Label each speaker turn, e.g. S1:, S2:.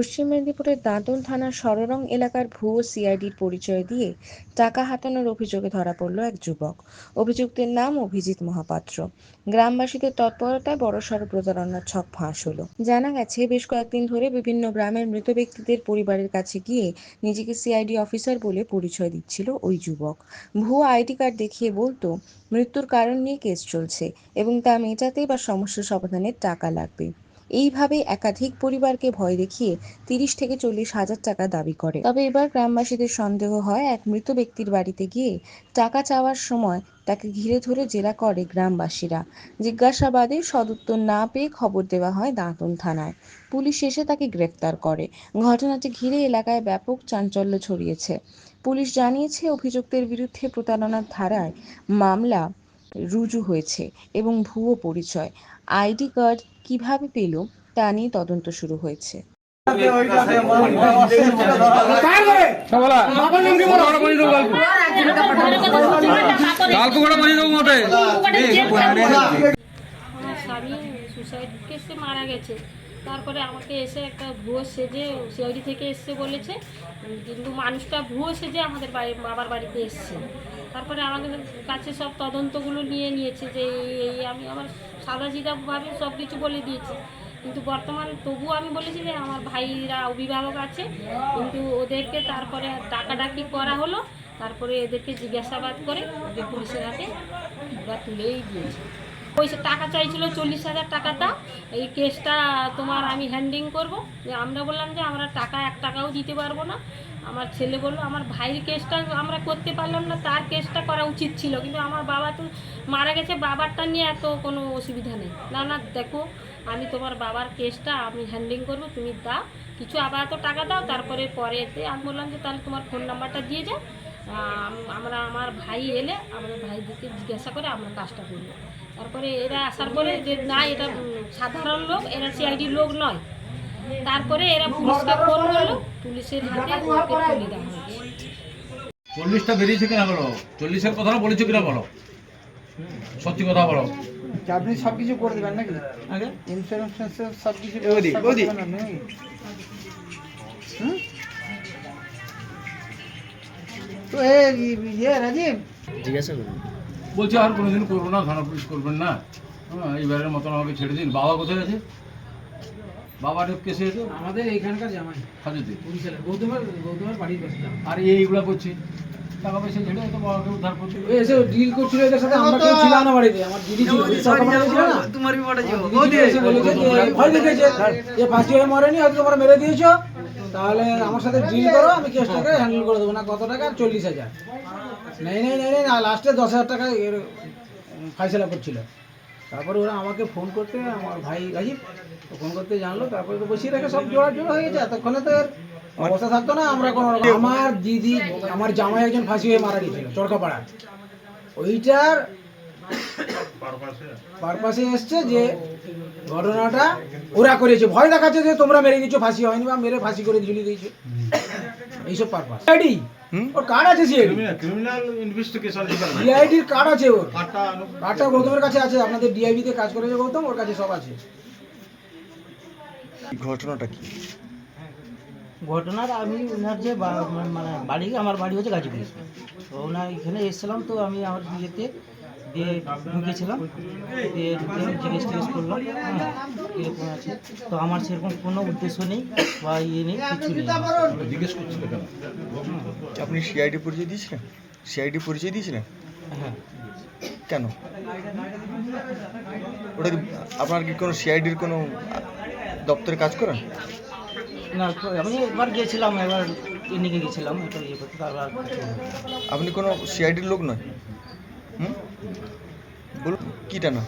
S1: পশ্চিম মেদিনীপুরের দাঁতন থানার সররং এলাকার ভুয়ো সিআইডির পরিচয় দিয়ে টাকা হাতানোর অভিযোগে ধরা পড়ল এক যুবক। অভিযুক্তের নাম অভিজিৎ মহাপাত্র। গ্রামবাসীদের তৎপরতায় বড়সড় প্রতারণার ছক ফাঁস হলো। জানা গেছে, বেশ কয়েকদিন ধরে বিভিন্ন গ্রামের মৃত ব্যক্তিদের পরিবারের কাছে গিয়ে নিজেকে সিআইডি অফিসার বলে পরিচয় দিচ্ছিল ওই যুবক। ভুয়ো আইডি কার্ড দেখিয়ে বলতো, মৃত্যুর কারণ নিয়ে কেস চলছে এবং তা মেটাতে বা সমস্যা সমাধানের টাকা লাগবে। এইভাবে একাধিক পরিবারকে ভয় দেখিয়ে তিরিশ থেকে চল্লিশ হাজার টাকা দাবি করে। তবে এবার গ্রামবাসীদের সন্দেহ হয়, এক মৃত ব্যক্তির বাড়িতে গিয়ে টাকা চাওয়ার সময় তাকে ঘিরে ধরে জেরা করে গ্রামবাসীরা। জিজ্ঞাসাবাদে সদুত্তর না পেয়ে খবর দেওয়া হয় দাঁতন থানায়। পুলিশ এসে তাকে গ্রেফতার করে। ঘটনাটি ঘিরে এলাকায় ব্যাপক চাঞ্চল্য ছড়িয়েছে। পুলিশ জানিয়েছে, অভিযুক্তের বিরুদ্ধে প্রতারণার ধারায় মামলা রুজু হয়েছে এবং ভুয়ো পরিচয়। আইডি কার্ড কীভাবে পেল তা নিয়ে তদন্ত শুরু হয়েছে।
S2: স্বামী সুসাইড কেসে মারা গেছে। তারপরে আমাকে এসে একটা ভুয়ো সেজে সিআইডি থেকে এসছে বলেছে। কিন্তু মানুষটা ভুয়ো সেজে আমাদের বাড়ি, বাবার বাড়িতে এসছে। তারপরে আমাদের কাছে সব তদন্তগুলো নিয়ে নিয়েছে যে এই এই আমি আমার সাদা সিধাভাবে সব কিছু বলে দিয়েছি। কিন্তু বর্তমান তবুও আমি বলেছি যে আমার ভাইরা অভিভাবক আছে। কিন্তু ওদেরকে তারপরে ডাকাডাকি করা হলো। তারপরে এদেরকে জিজ্ঞাসাবাদ করে ওদের পুলিশের হাতে ওরা তুলেই দিয়েছে। পয়সা, টাকা চাইছিল চল্লিশ হাজার টাকা দাও এই কেসটা তোমার আমি হ্যান্ডিং করব। আমরা বললাম যে আমরা টাকা, এক টাকাও দিতে পারব না। আমার ছেলে বলল, আমার ভাইয়ের কেসটা আমরা করতে পারলাম না, তার কেসটা করা উচিত ছিল। কিন্তু আমার বাবা তো মারা গেছে, বাবারটা নিয়ে এত কোনো অসুবিধা নেই। না না, দেখো, আমি তোমার বাবার কেসটা আমি হ্যান্ডলিং করব, তুমি দাও। কিছু আপাতত টাকা দাও, তারপরে পরেতে আমি বললাম যে তাহলে তোমার ফোন নাম্বারটা দিয়ে যাও। আমরা আমার ভাই এলে আমাদের ভাইদেরকে জিজ্ঞাসা করে আমরা কাজটা করব। তারপরে এরা আসার পরে যে না এটা সাধারণ লোক এরা সিআইডির লোক নয়। তারপরে এরা পুলিশকে ফোন করল পুলিশের হাতে ওকে তুলে দেওয়া
S3: চল্লিশটা বেরিয়েছে কিনা বলো? চল্লিশের কথাটা বলেছ কিনা বলো? সত্যি কথা বলো।
S4: আপনি সব কিছু করে দেবেন নাকি?
S3: আগে?
S4: ইন্স্যুরেন্স সব কিছু তো ইয়ে রাজীব।
S3: বলছে আর কোনোদিন করব না থানা পুলিশ করবেন না। হ্যাঁ এইবারের মতন আমাকে ছেড়ে দিন। বাবা কোথায় আছে? বাবার কেসে আছে
S4: আমাদের এইখানকার জামাই।
S3: হাজতে
S4: বরিশালে গৌতমের গৌতমের বাড়ির পাশে
S3: আর এইগুলা করছে। টাকা পয়সা ছেড়ে তো বাবাকে উদ্ধার করছে
S4: এসে ডিল করছিল এদের সাথে আমরা কেউ ছিলাম না বাড়িতে। আমার দিদি ছিল। ছিল
S5: তোমার বিপদে
S4: এসে বলেছে ভয় দেখেছে যে ফাঁসি হয়ে মরেনি হয়তো তোমরা মেরে দিয়েছ। তাহলে আমার সাথে ডিল করো আমি কেসটাকে হ্যান্ডেল করে দেবো। না কত টাকা? চল্লিশ হাজার। নেই নেই নেই নেই লাস্টে দশ হাজার টাকা ফাইসলা করছিল। তারপরে ওরা আমাকে ফোন করতে আমার ভাই রাজীব ফোন করতে জানলো। তারপরে তো বসিয়ে রেখে সব জোড়া জোড়া হয়ে গেছে। এতক্ষণে তো অবস্থা থাকতো না আমরা কোনো আমার দিদি আমার জামাই একজন ফাঁসি হয়ে মারা গেছিল চরকাপাড়া। ওইটার পারপাসে এসছে যে ঘটনাটা ওরা করেছে। ভয় দেখাচ্ছে যে তোমরা মেরে দিয়েছ ফাঁসি হয়নি বা মেরে ফাঁসি করে ঝুলিয়ে দিয়েছ। এইসব পারপাস সিআইডি ওর কার্ড আছে
S3: ক্রিমিনাল ইনভেস্টিগেশন
S4: ডিআইডির কার্ড আছে ওর। কার্ডটা গৌতমের কাছে আছে আপনাদের ডিআইবি তে কাজ করেছে গৌতম ওর কাছে সব আছে।
S5: ঘটনাটা কি?
S6: ঘটনার আমি ওনার যে মানে বাড়ি আমার বাড়ি হচ্ছে গাজীপুর। তো ওনার এখানে এসেছিলাম তো আমি আমার বিয়েতে দিয়ে ঢুকেছিলাম দিয়ে ঢুকে জিজ্ঞেস টিজ্ঞেস করলাম। হ্যাঁ কীরকম আছে। তো আমার সেরকম কোনো উদ্দেশ্য নেই বা ইয়ে নেই কিছু নেই।
S3: জিজ্ঞেস করছিল কেন?
S5: আপনি সিআইডি পরিচয় দিয়েছিলেন? সিআইডি পরিচয় দিয়েছিলেন?
S6: হ্যাঁ।
S5: কেন? ওটা কি আপনার কি কোনো সিআইডির কোনো দপ্তরে কাজ করেন?
S6: না আমি একবার গিয়েছিলাম এবার ক্লিনিকে গেছিলাম এটা ইয়ে করতে তারপর।
S5: আপনি কোনো সিআইডির লোক নয়? বলুন কী না